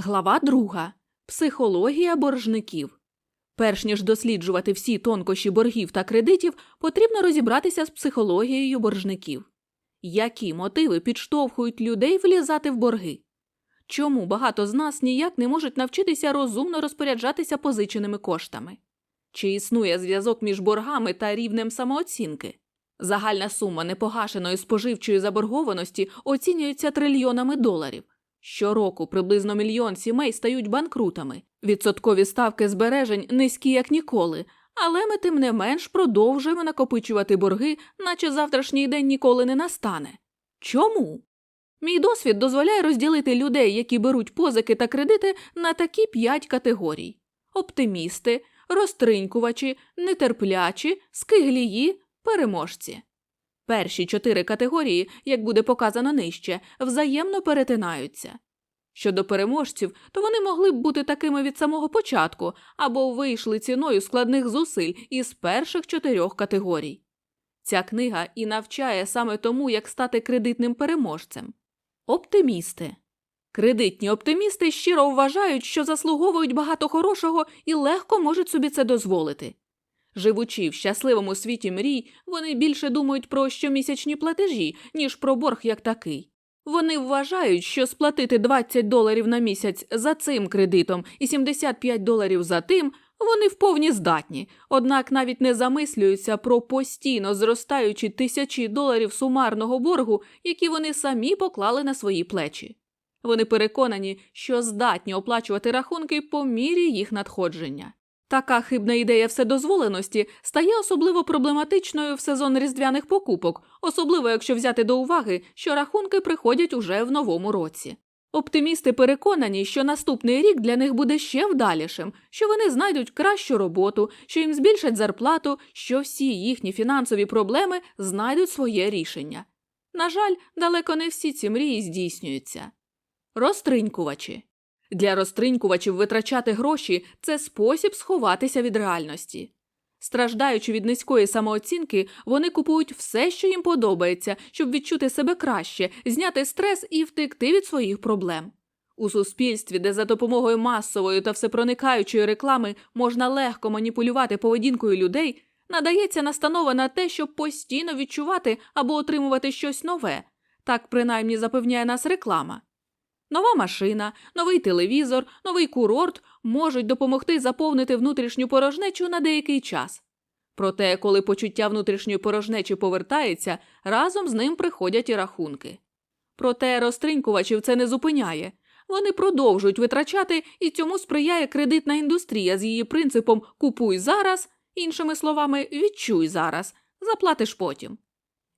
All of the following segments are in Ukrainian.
Глава 2. Психологія боржників. Перш ніж досліджувати всі тонкощі боргів та кредитів, потрібно розібратися з психологією боржників. Які мотиви підштовхують людей влізати в борги? Чому багато з нас ніяк не можуть навчитися розумно розпоряджатися позиченими коштами? Чи існує зв'язок між боргами та рівнем самооцінки? Загальна сума непогашеної споживчої заборгованості оцінюється трильйонами доларів. Щороку приблизно мільйон сімей стають банкрутами. Відсоткові ставки збережень низькі як ніколи, але ми тим не менш продовжуємо накопичувати борги, наче завтрашній день ніколи не настане. Чому? Мій досвід дозволяє розділити людей, які беруть позики та кредити, на такі п'ять категорій: оптимісти, розтринькувачі, нетерплячі, скиглії, переможці. Перші чотири категорії, як буде показано нижче, взаємно перетинаються. Щодо переможців, то вони могли б бути такими від самого початку або вийшли ціною складних зусиль із перших чотирьох категорій. Ця книга і навчає саме тому, як стати кредитним переможцем. Оптимісти. Кредитні оптимісти щиро вважають, що заслуговують багато хорошого і легко можуть собі це дозволити. Живучи в щасливому світі мрій, вони більше думають про щомісячні платежі, ніж про борг як такий. Вони вважають, що сплатити 20 доларів на місяць за цим кредитом і 75 доларів за тим вони вповні здатні, однак навіть не замислюються про постійно зростаючі тисячі доларів сумарного боргу, які вони самі поклали на свої плечі. Вони переконані, що здатні оплачувати рахунки по мірі їх надходження. Така хибна ідея вседозволеності стає особливо проблематичною в сезон різдвяних покупок, особливо якщо взяти до уваги, що рахунки приходять уже в новому році. Оптимісти переконані, що наступний рік для них буде ще вдалішим, що вони знайдуть кращу роботу, що їм збільшать зарплату, що всі їхні фінансові проблеми знайдуть своє рішення. На жаль, далеко не всі ці мрії здійснюються. Розтринькувачі. Для розтринькувачів витрачати гроші це спосіб сховатися від реальності. Страждаючи від низької самооцінки, вони купують все, що їм подобається, щоб відчути себе краще, зняти стрес і втекти від своїх проблем. У суспільстві, де за допомогою масової та всепроникаючої реклами можна легко маніпулювати поведінкою людей, надається настанова на те, щоб постійно відчувати або отримувати щось нове. Так принаймні запевняє нас реклама. Нова машина, новий телевізор, новий курорт можуть допомогти заповнити внутрішню порожнечу на деякий час. Проте, коли почуття внутрішньої порожнечі повертається, разом з ним приходять і рахунки. Проте розтринькувачів це не зупиняє. Вони продовжують витрачати, і цьому сприяє кредитна індустрія з її принципом купуй зараз, іншими словами, відчуй зараз, заплатиш потім.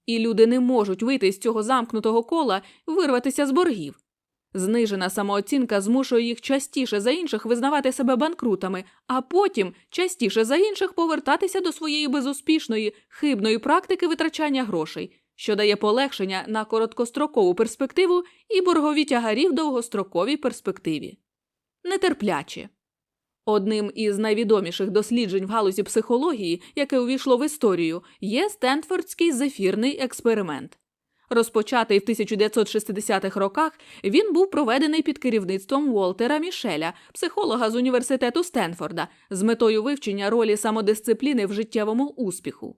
І люди не можуть вийти з цього замкнутого кола, вирватися з боргів. Знижена самооцінка змушує їх частіше за інших визнавати себе банкрутами, а потім частіше за інших повертатися до своєї безуспішної, хибної практики витрачання грошей, що дає полегшення на короткострокову перспективу і боргові тягарі в довгостроковій перспективі. Нетерплячі. Одним із найвідоміших досліджень в галузі психології, яке увійшло в історію, є Стенфордський зефірний експеримент. Розпочатий в 1960-х роках, він був проведений під керівництвом Уолтера Мішеля, психолога з університету Стенфорда, з метою вивчення ролі самодисципліни в життєвому успіху.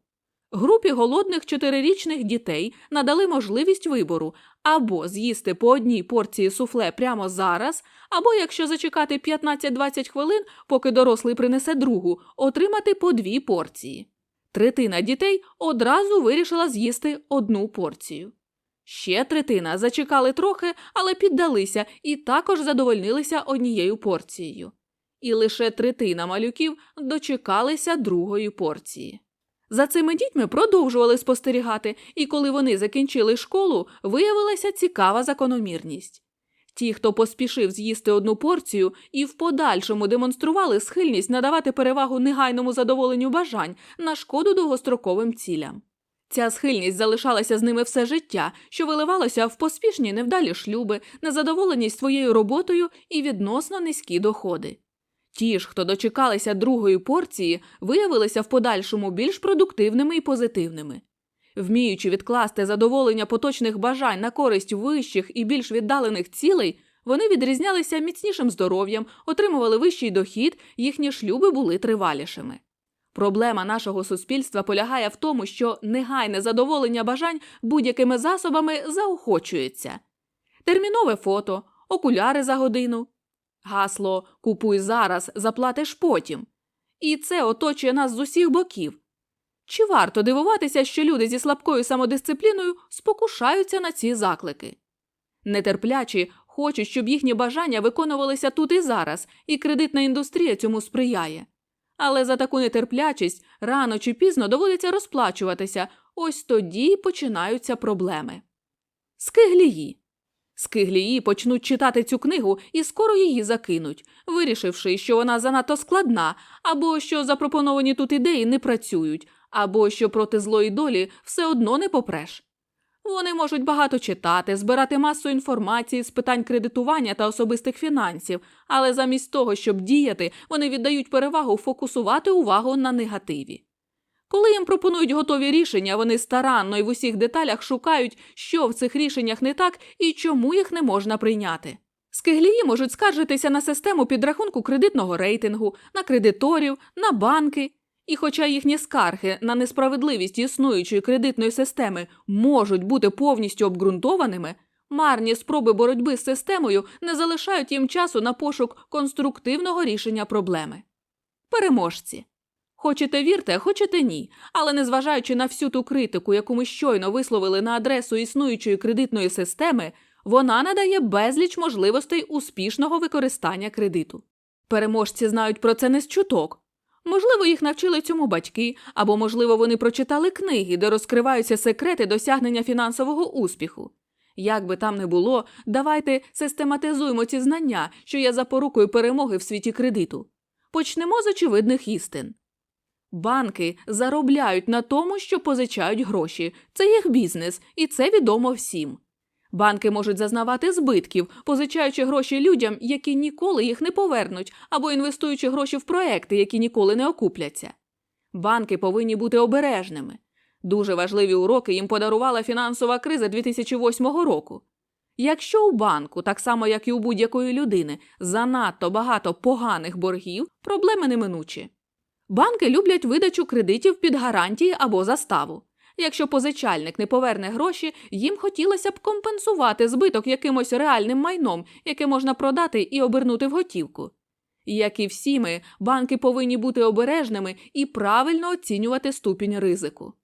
Групі голодних чотирирічних дітей надали можливість вибору або з'їсти по одній порції суфле прямо зараз, або, якщо зачекати 15-20 хвилин, поки дорослий принесе другу, отримати по дві порції. Третина дітей одразу вирішила з'їсти одну порцію. Ще третина зачекали трохи, але піддалися і також задовольнилися однією порцією. І лише третина малюків дочекалися другої порції. За цими дітьми продовжували спостерігати, і коли вони закінчили школу, виявилася цікава закономірність. Ті, хто поспішив з'їсти одну порцію і в подальшому демонстрували схильність надавати перевагу негайному задоволенню бажань на шкоду довгостроковим цілям. Ця схильність залишалася з ними все життя, що виливалося в поспішні невдалі шлюби, незадоволеність своєю роботою і відносно низькі доходи. Ті ж, хто дочекалися другої порції, виявилися в подальшому більш продуктивними і позитивними. Вміючи відкласти задоволення поточних бажань на користь вищих і більш віддалених цілей, Вони відрізнялися міцнішим здоров'ям, отримували вищий дохід, їхні шлюби були тривалішими. Проблема нашого суспільства полягає в тому, що негайне задоволення бажань будь-якими засобами заохочується. Термінове фото, окуляри за годину. Гасло Купуй зараз, заплатиш потім. І це оточує нас з усіх боків. Чи варто дивуватися, що люди зі слабкою самодисципліною спокушаються на ці заклики? Нетерплячі хочуть, щоб їхні бажання виконувалися тут і зараз, і кредитна індустрія цьому сприяє. Але за таку нетерплячість рано чи пізно доводиться розплачуватися, ось тоді починаються проблеми. Скиглії. Скиглії почнуть читати цю книгу і скоро її закинуть, вирішивши, що вона занадто складна, або що запропоновані тут ідеї не працюють, або що проти злої долі все одно не попреш. Вони можуть багато читати, збирати масу інформації з питань кредитування та особистих фінансів, але замість того, щоб діяти, вони віддають перевагу фокусувати увагу на негативі. Коли їм пропонують готові рішення, вони старанно і в усіх деталях шукають, що в цих рішеннях не так і чому їх не можна прийняти. Скиглії можуть скаржитися на систему підрахунку кредитного рейтингу, на кредиторів, на банки. І хоча їхні скарги на несправедливість існуючої кредитної системи можуть бути повністю обґрунтованими, марні спроби боротьби з системою не залишають їм часу на пошук конструктивного рішення проблеми. Переможці. Хочете вірте, хочете ні, але незважаючи на всю ту критику, яку ми щойно висловили на адресу існуючої кредитної системи, вона надає безліч можливостей успішного використання кредиту. Переможці знають про це не з чуток. Можливо, їх навчили цьому батьки, або, можливо, вони прочитали книги, де розкриваються секрети досягнення фінансового успіху. Як би там не було, давайте систематизуємо ці знання, що є запорукою перемоги в світі кредиту. Почнемо з очевидних істин. Банки заробляють на тому, що позичають гроші. Це їх бізнес, і це відомо всім. Банки можуть зазнавати збитків, позичаючи гроші людям, які ніколи їх не повернуть, або інвестуючи гроші в проекти, які ніколи не окупляться. Банки повинні бути обережними. Дуже важливі уроки їм подарувала фінансова криза 2008 року. Якщо у банку, так само як і у будь-якої людини, занадто багато поганих боргів, проблеми неминучі. Банки люблять видачу кредитів під гарантії або заставу. Якщо позичальник не поверне гроші, їм хотілося б компенсувати збиток якимось реальним майном, яке можна продати і обернути в готівку. Як і всі ми, банки повинні бути обережними і правильно оцінювати ступінь ризику.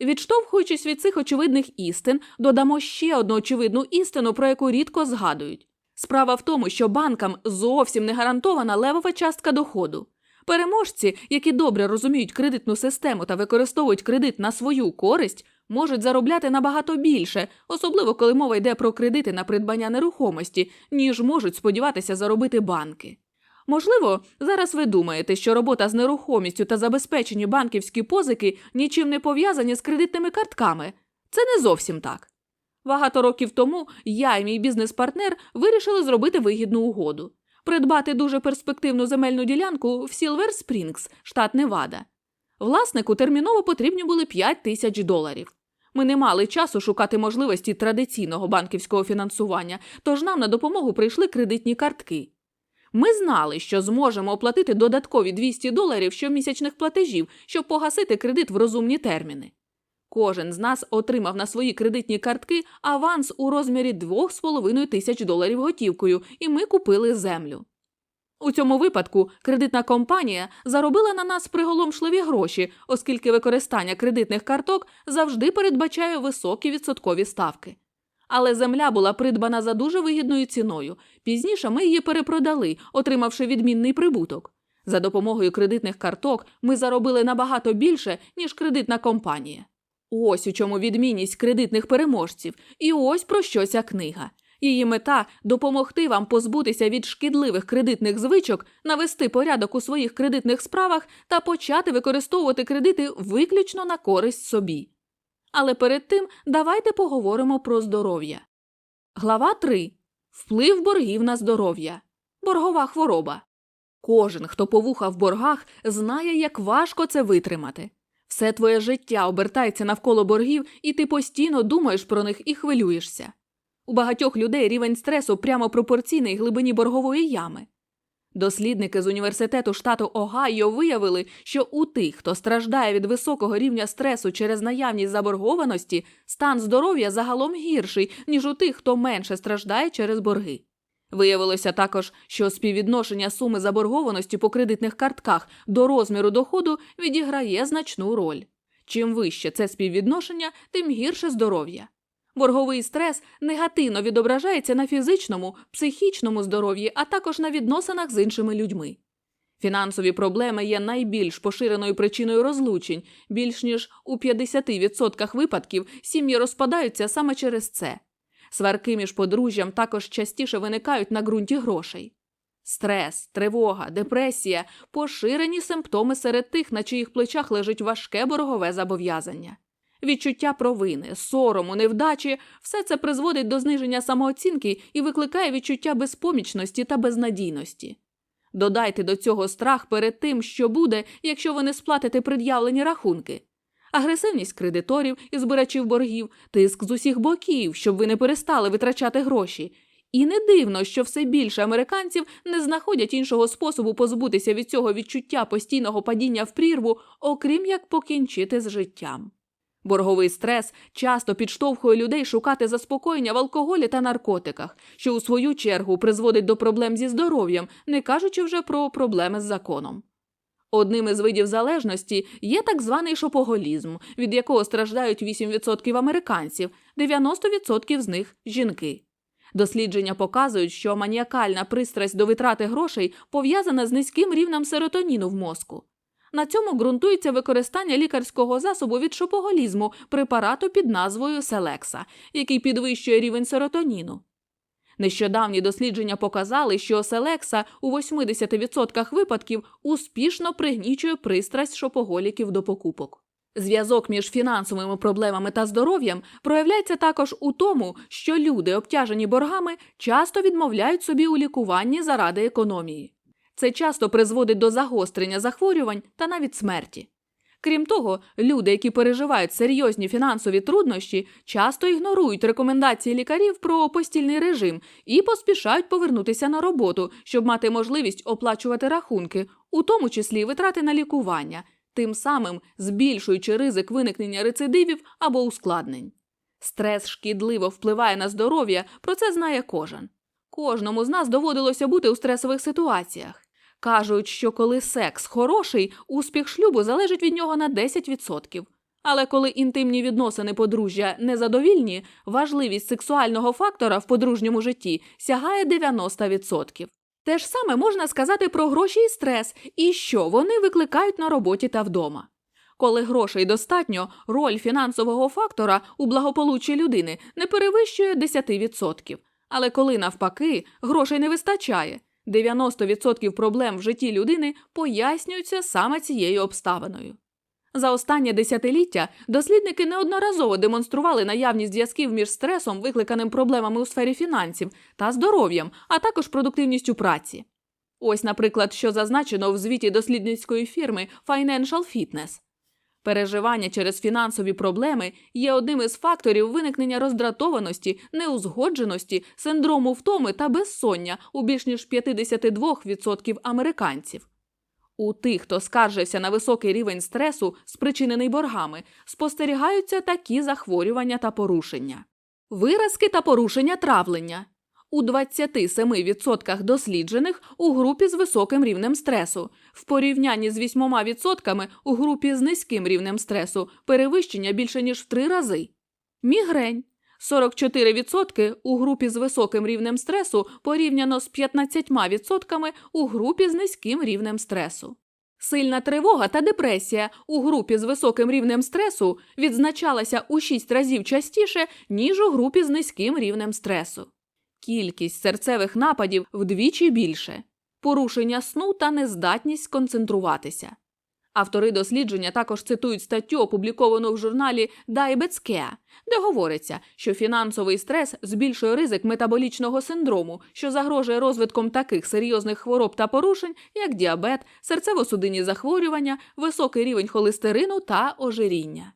Відштовхуючись від цих очевидних істин, додамо ще одну очевидну істину, про яку рідко згадують. Справа в тому, що банкам зовсім не гарантована левова частка доходу. Переможці, які добре розуміють кредитну систему та використовують кредит на свою користь, можуть заробляти набагато більше, особливо коли мова йде про кредити на придбання нерухомості, ніж можуть сподіватися заробити банки. Можливо, зараз ви думаєте, що робота з нерухомістю та забезпечені банківські позики нічим не пов'язані з кредитними картками. Це не зовсім так. Багато років тому я і мій бізнес-партнер вирішили зробити вигідну угоду придбати дуже перспективну земельну ділянку в Сілвер Спрінгс, штат Невада. Власнику терміново потрібні були 5 тисяч доларів. Ми не мали часу шукати можливості традиційного банківського фінансування, тож нам на допомогу прийшли кредитні картки. Ми знали, що зможемо оплатити додаткові 200 доларів щомісячних платежів, щоб погасити кредит в розумні терміни. Кожен з нас отримав на свої кредитні картки аванс у розмірі 2,5 тисяч доларів готівкою, і ми купили землю. У цьому випадку кредитна компанія заробила на нас приголомшливі гроші, оскільки використання кредитних карток завжди передбачає високі відсоткові ставки. Але земля була придбана за дуже вигідною ціною. Пізніше ми її перепродали, отримавши відмінний прибуток. За допомогою кредитних карток ми заробили набагато більше, ніж кредитна компанія. Ось у чому відмінність кредитних переможців, і ось про що ця книга. Її мета допомогти вам позбутися від шкідливих кредитних звичок, навести порядок у своїх кредитних справах та почати використовувати кредити виключно на користь собі. Але перед тим давайте поговоримо про здоров'я. Глава 3. Вплив боргів на здоров'я. Боргова хвороба. Кожен, хто повуха в боргах, знає, як важко це витримати. Все твоє життя обертається навколо боргів, і ти постійно думаєш про них і хвилюєшся. У багатьох людей рівень стресу прямо пропорційний глибині боргової ями. Дослідники з університету штату Огайо виявили, що у тих, хто страждає від високого рівня стресу через наявність заборгованості, стан здоров'я загалом гірший, ніж у тих, хто менше страждає через борги. Виявилося також, що співвідношення суми заборгованості по кредитних картках до розміру доходу відіграє значну роль. Чим вище це співвідношення, тим гірше здоров'я. Борговий стрес негативно відображається на фізичному, психічному здоров'ї, а також на відносинах з іншими людьми. Фінансові проблеми є найбільш поширеною причиною розлучень, більш ніж у 50% випадків сім'ї розпадаються саме через це. Сварки між подружжям також частіше виникають на ґрунті грошей. Стрес, тривога, депресія поширені симптоми серед тих, на чиїх плечах лежить важке боргове зобов'язання. Відчуття провини, сорому, невдачі все це призводить до зниження самооцінки і викликає відчуття безпомічності та безнадійності. Додайте до цього страх перед тим, що буде, якщо ви не сплатите пред'явлені рахунки, агресивність кредиторів і збирачів боргів, тиск з усіх боків, щоб ви не перестали витрачати гроші. І не дивно, що все більше американців не знаходять іншого способу позбутися від цього відчуття постійного падіння в прірву, окрім як покінчити з життям. Борговий стрес часто підштовхує людей шукати заспокоєння в алкоголі та наркотиках, що у свою чергу призводить до проблем зі здоров'ям, не кажучи вже про проблеми з законом. Одним із видів залежності є так званий шопоголізм, від якого страждають 8% американців, 90% з них жінки. Дослідження показують, що маніакальна пристрасть до витрати грошей пов'язана з низьким рівнем серотоніну в мозку. На цьому ґрунтується використання лікарського засобу від шопоголізму препарату під назвою Селекса, який підвищує рівень серотоніну. Нещодавні дослідження показали, що Селекса у 80% випадків успішно пригнічує пристрасть шопоголіків до покупок. Зв'язок між фінансовими проблемами та здоров'ям проявляється також у тому, що люди, обтяжені боргами, часто відмовляють собі у лікуванні заради економії. Це часто призводить до загострення захворювань та навіть смерті. Крім того, люди, які переживають серйозні фінансові труднощі, часто ігнорують рекомендації лікарів про постільний режим і поспішають повернутися на роботу, щоб мати можливість оплачувати рахунки, у тому числі витрати на лікування, тим самим збільшуючи ризик виникнення рецидивів або ускладнень. Стрес шкідливо впливає на здоров'я, про це знає кожен. Кожному з нас доводилося бути у стресових ситуаціях. Кажуть, що коли секс хороший, успіх шлюбу залежить від нього на 10%. Але коли інтимні відносини подружжя незадовільні, важливість сексуального фактора в подружньому житті сягає 90%. Те ж саме можна сказати про гроші і стрес, і що вони викликають на роботі та вдома. Коли грошей достатньо, роль фінансового фактора у благополуччі людини не перевищує 10%. Але коли навпаки грошей не вистачає, 90% проблем в житті людини пояснюються саме цією обставиною. За останнє десятиліття дослідники неодноразово демонстрували наявність зв'язків між стресом, викликаним проблемами у сфері фінансів, та здоров'ям, а також продуктивністю праці. Ось, наприклад, що зазначено в звіті дослідницької фірми Financial Fitness. Переживання через фінансові проблеми є одним із факторів виникнення роздратованості, неузгодженості, синдрому втоми та безсоння у більш ніж 52% американців. У тих, хто скаржився на високий рівень стресу, спричинений боргами, спостерігаються такі захворювання та порушення. Виразки та порушення травлення. У 27% досліджених у групі з високим рівнем стресу, в порівнянні з 8% у групі з низьким рівнем стресу, перевищення більше ніж в три рази. Мігрень 44% у групі з високим рівнем стресу порівняно з 15% у групі з низьким рівнем стресу. Сильна тривога та депресія у групі з високим рівнем стресу відзначалася у 6 разів частіше, ніж у групі з низьким рівнем стресу. Кількість серцевих нападів вдвічі більше, порушення сну та нездатність сконцентруватися. Автори дослідження також цитують статтю, опубліковану в журналі Diabetes Care, де говориться, що фінансовий стрес збільшує ризик метаболічного синдрому, що загрожує розвитком таких серйозних хвороб та порушень, як діабет, серцево-судинні захворювання, високий рівень холестерину та ожиріння.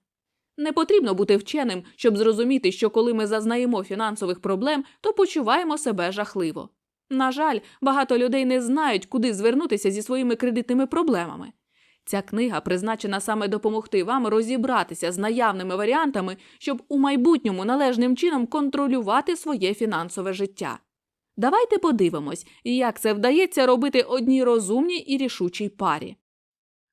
Не потрібно бути вченим, щоб зрозуміти, що коли ми зазнаємо фінансових проблем, то почуваємо себе жахливо. На жаль, багато людей не знають, куди звернутися зі своїми кредитними проблемами. Ця книга призначена саме допомогти вам розібратися з наявними варіантами, щоб у майбутньому належним чином контролювати своє фінансове життя. Давайте подивимось, як це вдається робити одній розумній і рішучій парі.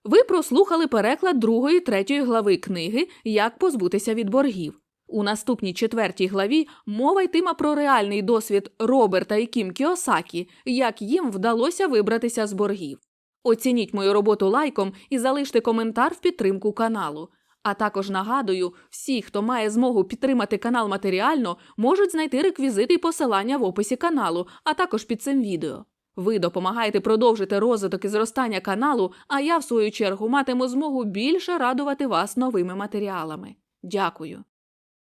Ви прослухали переклад другої третьої глави книги Як позбутися від боргів. У наступній четвертій главі мова йтиме про реальний досвід Роберта і Кім Кіосакі, як їм вдалося вибратися з боргів. Оцініть мою роботу лайком і залиште коментар в підтримку каналу. А також нагадую, всі, хто має змогу підтримати канал матеріально, можуть знайти реквізити і посилання в описі каналу, а також під цим відео. Ви допомагаєте продовжити розвиток і зростання каналу, а я, в свою чергу, матиму змогу більше радувати вас новими матеріалами. Дякую.